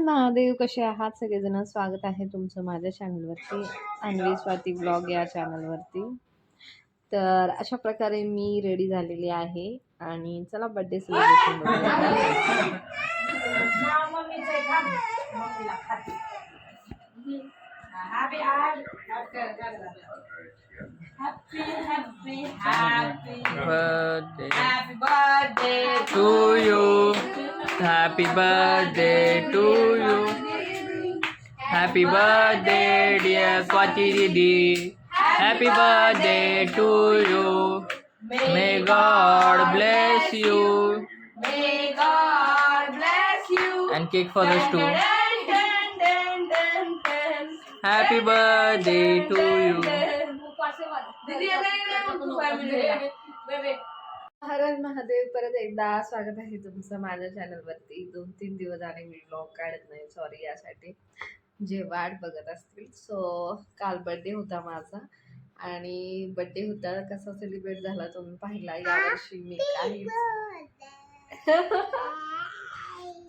महादेव कसे आहात? सगळेजण स्वागत आहे तुमचं माझ्या चॅनलवरती अन्वी स्वाती ब्लॉग या चॅनलवरती. तर अशा प्रकारे मी रेडी झालेली आहे आणि चला birthday celebration birthday Happy birthday to you. Happy birthday to you. Happy birthday, dear Swati Didi. Happy birthday to you. May God bless you. May God bless you. And cake for us too. Happy birthday to you. दीदी अगर इकडे मग तू family ला. बेबे. हर हर महादेव परत एकदा स्वागत आहे तुमचं माझ्या चॅनलवरती दोन तीन दिवस झाले मी ब्लॉग काढत नाही सॉरी यासाठी. जे वाट बघत असतील. सो काल बड्डे होता माझा आणि बड्डे होता कसा सेलिब्रेट झाला तुम्ही पाहिला. यावर्षी मी काहीच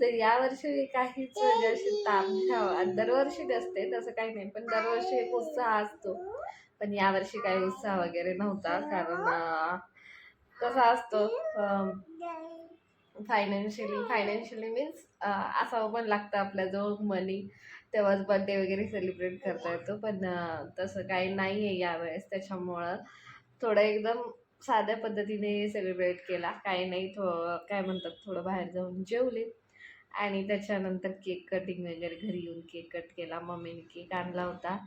तर यावर्षी मी काहीच म्हणजे अशी ताम दरवर्षी नसते तसं काही नाही. पण दरवर्षी एक उत्साह असतो. पण यावर्षी काही उत्साह वगैरे नव्हता कारण कसा असतो फायनान्शियली फायनान्शियली मीन्स असावं पण लागतं आपल्याजवळ मनी तेव्हाच बड्डे वगैरे सेलिब्रेट करता येतो. पण तसं काही नाही आहे यावेळेस त्याच्यामुळं. थोडं एकदम साध्या पद्धतीने सेलिब्रेट केला. काही नाही थो काय म्हणतात थोडं बाहेर जाऊन जेवले. आणि त्याच्यानंतर केक कटिंग वगैरे घरी येऊन केक कट केला. मम्मीने केक आणला होता.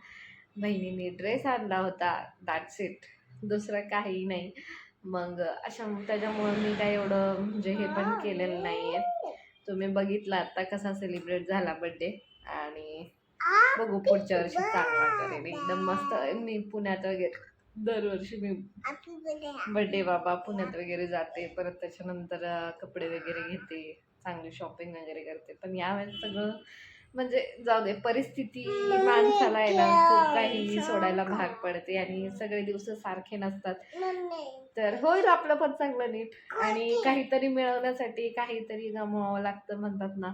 बहिणीने ड्रेस आणला होता. दॅट्स इट दुसरं काही नाही. मग अशा त्याच्यामुळं मी काही एवढं म्हणजे हे पण केलेलं नाही आहे तुम्ही बघितला आता कसा सेलिब्रेट झाला बड्डे आणि बघू पुढच्या वर्षी चांगला करेन. एकदम मस्त मी पुण्यात वगैरे दरवर्षी मी बड्डे बाबा पुण्यात वगैरे जाते. परत त्याच्यानंतर कपडे वगैरे घेते. चांगली शॉपिंग वगैरे करते. पण यावेळेस सगळं म्हणजे जाऊ दे परिस्थिती माणसाला आहे ना खूप काही सोडायला भाग पडते आणि सगळे दिवस सारखे नसतात. तर होईल आपलं पण चांगलं नीट. आणि काहीतरी मिळवण्यासाठी काहीतरी गमवावं लागतं म्हणतात ना.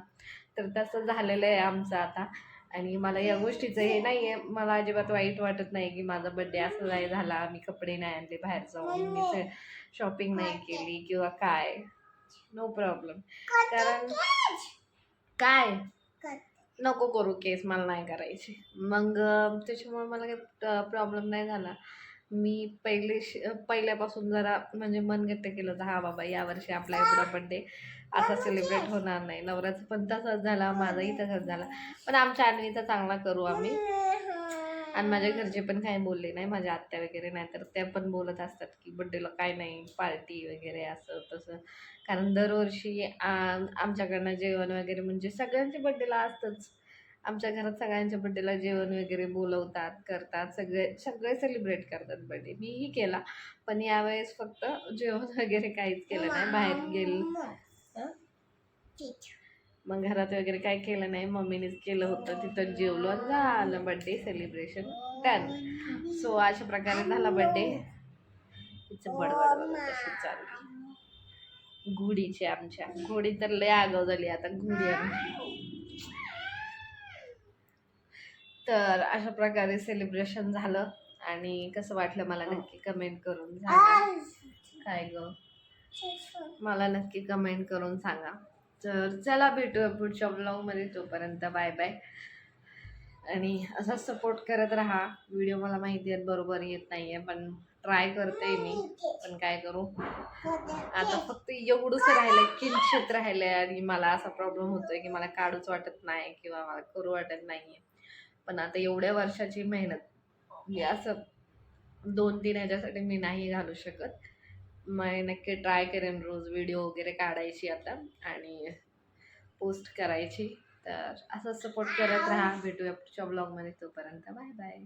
तर तसं झालेलं आहे आमचं आता. आणि मला या गोष्टीचं हे नाही आहे. मला अजिबात वाईट वाटत नाही की माझा बड्डे असं नाही झाला. मी कपडे नाही आणले बाहेर जाऊन. मी शॉपिंग नाही केली किंवा काय. नो प्रॉब्लेम कारण काय? नको करू केस मला नाही करायची. मग त्याच्यामुळे मला काही प्रॉब्लेम नाही झाला. मी पहिले पहिल्यापासून जरा म्हणजे मनगट्ट केलं होतं हा बाबा यावर्षी आपला एवढा बड्डे असा सेलिब्रेट होणार नाही. नवऱ्याचा पण तसाच झाला माझाही तसाच झाला. पण आमच्या आणवीचा चांगला करू आम्ही. आणि माझ्या घरचे पण काही बोलले नाही माझ्या आत्या वगैरे नाही तर त्या पण बोलत असतात की बड्डेला काय नाही पार्टी वगैरे असं तसं. कारण दरवर्षी आमच्याकडनं जेवण वगैरे म्हणजे सगळ्यांच्या बड्डेला असतंच. आमच्या घरात सगळ्यांच्या बड्डेला जेवण वगैरे बोलवतात करतात सगळे सगळे सेलिब्रेट करतात बड्डे मीही केला पण यावेळेस फक्त जेवण वगैरे काहीच केलं नाही बाहेर गेल मग घरात वगैरे काय केलं नाही मम्मीनेच केलं होतं. तिथं जेवलो आणि झालं बड्डे सेलिब्रेशन डन सो अशा प्रकारे झाला बड्डे तिचं बडबड कशी चालली. घोडीची आमच्या. घोडी तर लय आगाव झाली आता. घोडी आमची तर अशा प्रकारे सेलिब्रेशन झालं. आणि कसं वाटलं मला नक्की कमेंट करून सांगा. काय ग? मला नक्की कमेंट करून सांगा. तर चला भेटूया पुढच्या ब्लॉगमध्ये तोपर्यंत बाय बाय आणि असा सपोर्ट करत राहा. व्हिडिओ मला माहिती आहेत बरोबर येत नाही आहे पण ट्राय करते मी. पण काय करू? आता फक्त एवढंच राहिलंय किंचित राहिलंय आणि मला असा प्रॉब्लेम होतोय की मला काढूच वाटत नाही किंवा मला करू वाटत नाहीये. पण आता एवढ्या वर्षाची मेहनत. मी असं दोन तीन ह्याच्यासाठी मी नाही घालू शकत. मग नक्की ट्राय करेन रोज व्हिडिओ वगैरे काढायची आता आणि पोस्ट करायची. तर असं सपोर्ट करत राहा. भेटूया पुढच्या ब्लॉगमध्ये तोपर्यंत बाय बाय